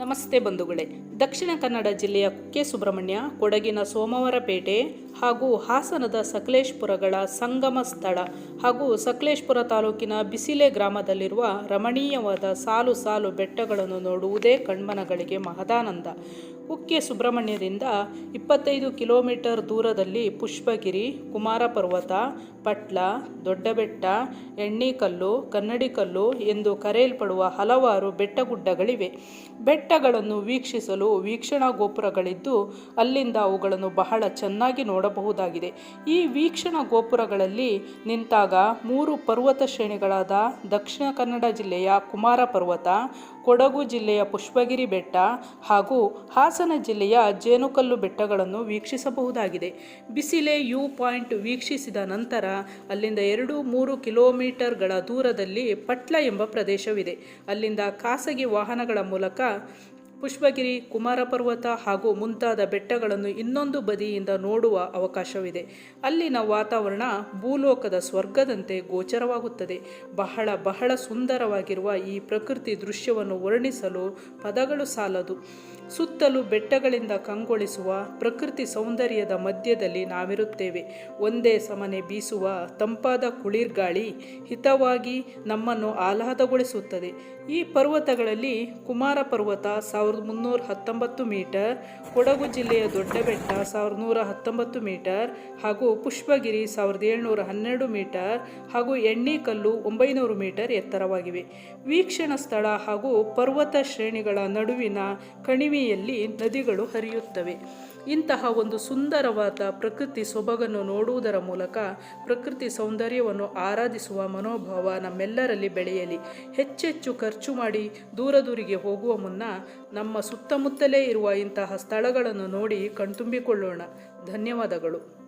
ನಮಸ್ತೆ ಬಂಧುಗಳೇ. ದಕ್ಷಿಣ ಕನ್ನಡ ಜಿಲ್ಲೆಯ ಕುಕ್ಕೆ ಸುಬ್ರಹ್ಮಣ್ಯ, ಕೊಡಗಿನ ಸೋಮವಾರಪೇಟೆ ಹಾಗೂ ಹಾಸನದ ಸಕಲೇಶ್ಪುರಗಳ ಸಂಗಮ ಸ್ಥಳ ಹಾಗೂ ಸಕಲೇಶ್ಪುರ ತಾಲೂಕಿನ ಬಿಸಿಲೆ ಗ್ರಾಮದಲ್ಲಿರುವ ರಮಣೀಯವಾದ ಸಾಲು ಸಾಲು ಬೆಟ್ಟಗಳನ್ನು ನೋಡುವುದೇ ಕಣ್ಮನಗಳಿಗೆ ಮಹದಾನಂದ. ಕುಕ್ಕೆ ಸುಬ್ರಹ್ಮಣ್ಯದಿಂದ ಇಪ್ಪತ್ತೈದು ಕಿಲೋಮೀಟರ್ ದೂರದಲ್ಲಿ ಪುಷ್ಪಗಿರಿ ಕುಮಾರ ಪರ್ವತ ಪಟ್ಲ, ದೊಡ್ಡಬೆಟ್ಟ, ಎಣ್ಣಿಕಲ್ಲು, ಕನ್ನಡಿಕಲ್ಲು ಎಂದು ಕರೆಯಲ್ಪಡುವ ಹಲವಾರು ಬೆಟ್ಟಗುಡ್ಡಗಳಿವೆ. ಬೆಟ್ಟಗಳನ್ನು ವೀಕ್ಷಿಸಲು ವೀಕ್ಷಣಾ ಗೋಪುರಗಳಿದ್ದು ಅಲ್ಲಿಂದ ಅವುಗಳನ್ನು ಬಹಳ ಚೆನ್ನಾಗಿ ನೋಡಬಹುದಾಗಿದೆ. ಈ ವೀಕ್ಷಣಾ ಗೋಪುರಗಳಲ್ಲಿ ನಿಂತಾಗ ಮೂರು ಪರ್ವತ ಶ್ರೇಣಿಗಳಾದ ದಕ್ಷಿಣ ಕನ್ನಡ ಜಿಲ್ಲೆಯ ಕುಮಾರ ಪರ್ವತ ಕೊಡಗು ಜಿಲ್ಲೆಯ ಪುಷ್ಪಗಿರಿ ಬೆಟ್ಟ ಹಾಗೂ ಹಾಸನ ಜಿಲ್ಲೆಯ ಜೇನುಕಲ್ಲು ಬೆಟ್ಟಗಳನ್ನು ವೀಕ್ಷಿಸಬಹುದಾಗಿದೆ. ಬಿಸಿಲೆ ಯು ಪಾಯಿಂಟ್ ವೀಕ್ಷಿಸಿದ ನಂತರ ಅಲ್ಲಿಂದ ಎರಡು ಮೂರು ಕಿಲೋಮೀಟರ್ಗಳ ದೂರದಲ್ಲಿ ಪಟ್ಲ ಎಂಬ ಪ್ರದೇಶವಿದೆ. ಅಲ್ಲಿಂದ ಖಾಸಗಿ ವಾಹನಗಳ ಮೂಲಕ ಪುಷ್ಪಗಿರಿ ಕುಮಾರ ಪರ್ವತ ಹಾಗೂ ಮುಂತಾದ ಬೆಟ್ಟಗಳನ್ನು ಇನ್ನೊಂದು ಬದಿಯಿಂದ ನೋಡುವ ಅವಕಾಶವಿದೆ. ಅಲ್ಲಿನ ವಾತಾವರಣ ಭೂಲೋಕದ ಸ್ವರ್ಗದಂತೆ ಗೋಚರವಾಗುತ್ತದೆ. ಬಹಳ ಬಹಳ ಸುಂದರವಾಗಿರುವ ಈ ಪ್ರಕೃತಿ ದೃಶ್ಯವನ್ನು ವರ್ಣಿಸಲು ಪದಗಳು ಸಾಲದು. ಸುತ್ತಲೂ ಬೆಟ್ಟಗಳಿಂದ ಕಂಗೊಳಿಸುವ ಪ್ರಕೃತಿ ಸೌಂದರ್ಯದ ಮಧ್ಯದಲ್ಲಿ ನಾವಿರುತ್ತೇವೆ. ಒಂದೇ ಸಮನೆ ಬೀಸುವ ತಂಪಾದ ಕುಳಿರ್ಗಾಳಿ ಹಿತವಾಗಿ ನಮ್ಮನ್ನು ಆಹ್ಲಾದಗೊಳಿಸುತ್ತದೆ. ಈ ಪರ್ವತಗಳಲ್ಲಿ ಕುಮಾರ ಪರ್ವತ ಸಾವಿರದ ಮುನ್ನೂರ ಹತ್ತೊಂಬತ್ತು ಮೀಟರ್, ಕೊಡಗು ಜಿಲ್ಲೆಯ ದೊಡ್ಡ ಬೆಟ್ಟ ಸಾವಿರದ ನೂರ ಹತ್ತೊಂಬತ್ತು ಮೀಟರ್ ಹಾಗೂ ಪುಷ್ಪಗಿರಿ ಸಾವಿರದ ಏಳ್ನೂರ ಹನ್ನೆರಡು ಮೀಟರ್ ಹಾಗೂ ಎಣ್ಣೆಕಲ್ಲು ಒಂಬೈನೂರು ಮೀಟರ್ ಎತ್ತರವಾಗಿವೆ. ವೀಕ್ಷಣ ಸ್ಥಳ ಹಾಗೂ ಪರ್ವತ ಶ್ರೇಣಿಗಳ ನಡುವಿನ ಕಣಿವೆಯಲ್ಲಿ ನದಿಗಳು ಹರಿಯುತ್ತವೆ. ಇಂತಹ ಒಂದು ಸುಂದರವಾದ ಪ್ರಕೃತಿ ಸೊಬಗನ್ನು ನೋಡುವುದರ ಮೂಲಕ ಪ್ರಕೃತಿ ಸೌಂದರ್ಯವನ್ನು ಆರಾಧಿಸುವ ಮನೋಭಾವ ನಮ್ಮೆಲ್ಲರಲ್ಲಿ ಬೆಳೆಯಲಿ. ಹೆಚ್ಚೆಚ್ಚು ಖರ್ಚು ಮಾಡಿ ದೂರ ದೂರಿಗೆ ಹೋಗುವ ಮುನ್ನ ನಮ್ಮ ಸುತ್ತಮುತ್ತಲೇ ಇರುವ ಇಂತಹ ಸ್ಥಳಗಳನ್ನು ನೋಡಿ ಕಣ್ತುಂಬಿಕೊಳ್ಳೋಣ. ಧನ್ಯವಾದಗಳು.